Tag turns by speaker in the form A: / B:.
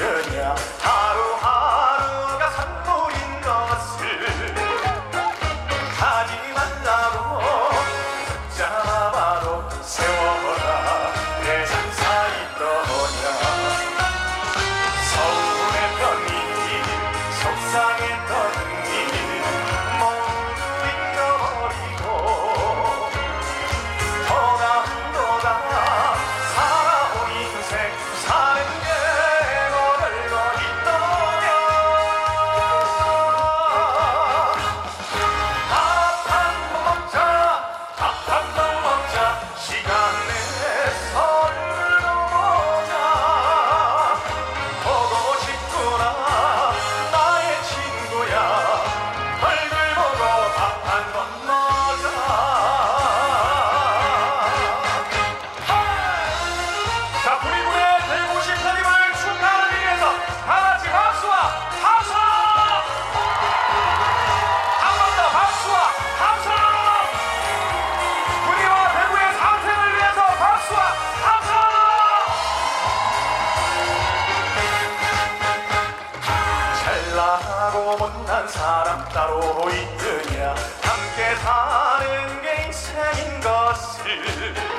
A: 있더냐? 하루하루가 선물인 것을 하지 말라고 붙잡아도 세워라. 내 장사 있더냐? 서운했던 일 속상했 잘나고 못난 사람 따로 있느냐? 함께 사는 게 인생인 것을